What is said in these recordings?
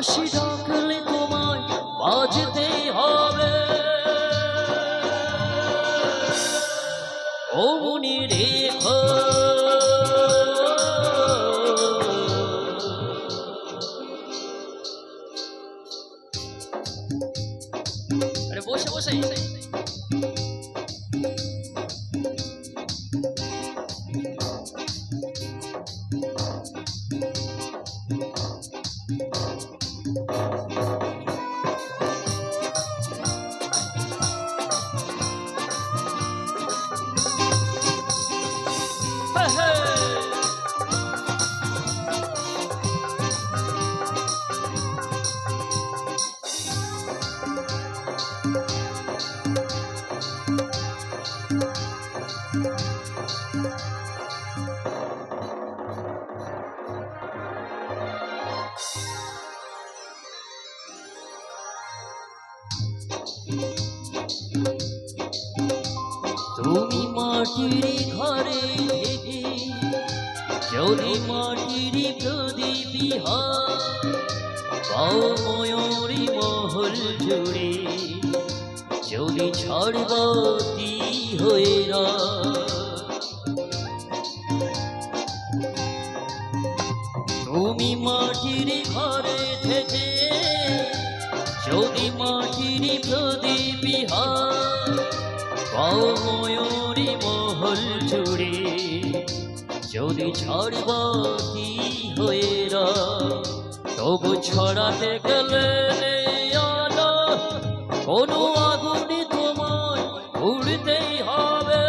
বাসি ডাকলে তোমায় বাজতেই হবে। ও মনে রেখো। বসে বসে। মাটির ঘরে থেকে যদি মাটির প্রদীপী হাও ময়ূরী মহল জুড়ে যদি ঝড়বতী হয়ে তুমি মাটির ঘরে থেকে যদি মাটির প্রদীপী হাও ময়ূরী মহল জুড়ে যদি ঝড়বতী হয়ে তবু ছড়াতে গেলে কোনো আগুনে তোমায় উড়তেই হবে।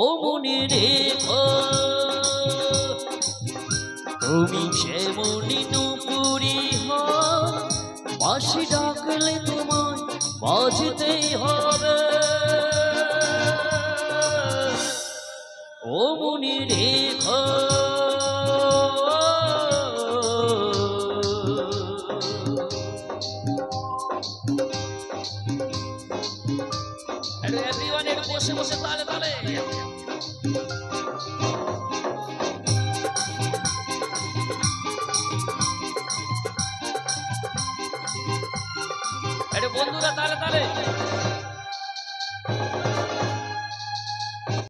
ও মনে রেখো তুমি যেমনি নুপুরি হও। বাসি ডাকলে বাজতেই হবে। ও মুনি রেখ। বসে বসে তালে তালে। বন্ধুরা তাহলে তাহলে